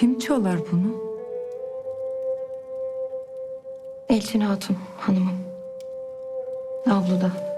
Kim çalar bunu? Elçin Hatun hanımım. Avluda.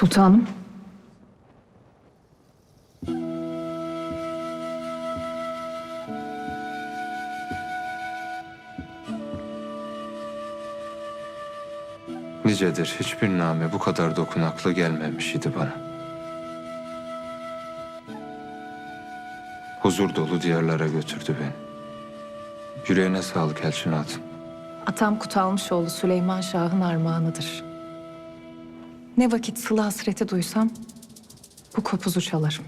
Sultanım. Nicedir hiçbir name bu kadar dokunaklı gelmemiş idi bana. Huzur dolu diyarlara götürdü beni. Yüreğine sağlık Elçin Hatun. Atam Kutalmışoğlu Süleyman Şah'ın armağanıdır. Ne vakit sıla hasreti duysam bu kopuzu çalarım.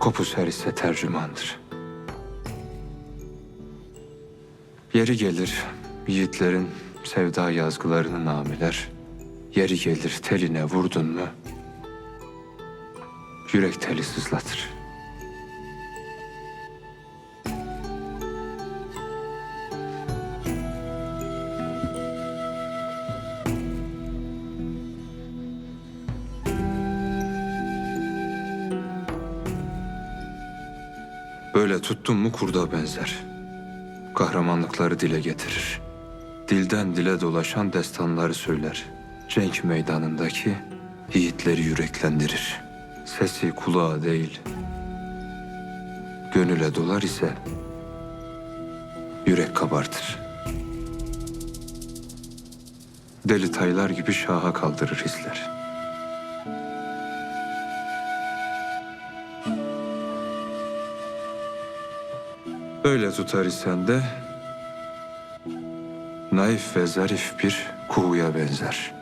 Kopus her ise tercümandır. Yeri gelir yiğitlerin sevda yazgılarını nameler. Yeri gelir teline vurdun mu yürek teli sızlatır. Böyle tuttun mu kurda benzer. Kahramanlıkları dile getirir. Dilden dile dolaşan destanları söyler. Cenk meydanındaki yiğitleri yüreklendirir. Sesi kulağa değil, gönüle dolar ise yürek kabartır. Deli taylar gibi şaha kaldırır hisler. Öyle tutar isen de naif ve zarif bir kuğuya benzer.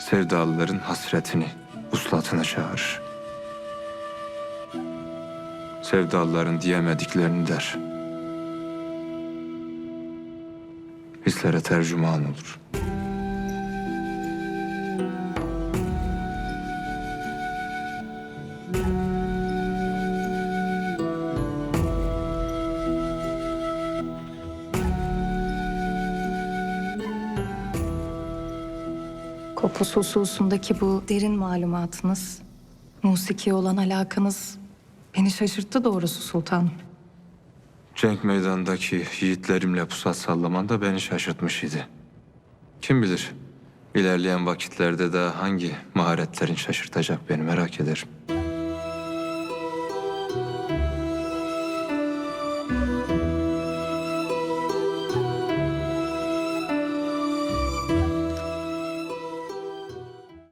Sevdalıların hasretini, uslatına çağırır. Sevdalıların diyemediklerini der. Hislere tercüman olur. Kopus hususundaki bu derin malumatınız, musiki olan alakanız beni şaşırttı doğrusu sultanım. Cenk meydanındaki yiğitlerimle pusat sallaman da beni şaşırtmış idi. Kim bilir, ilerleyen vakitlerde de hangi maharetlerin şaşırtacak beni merak ederim.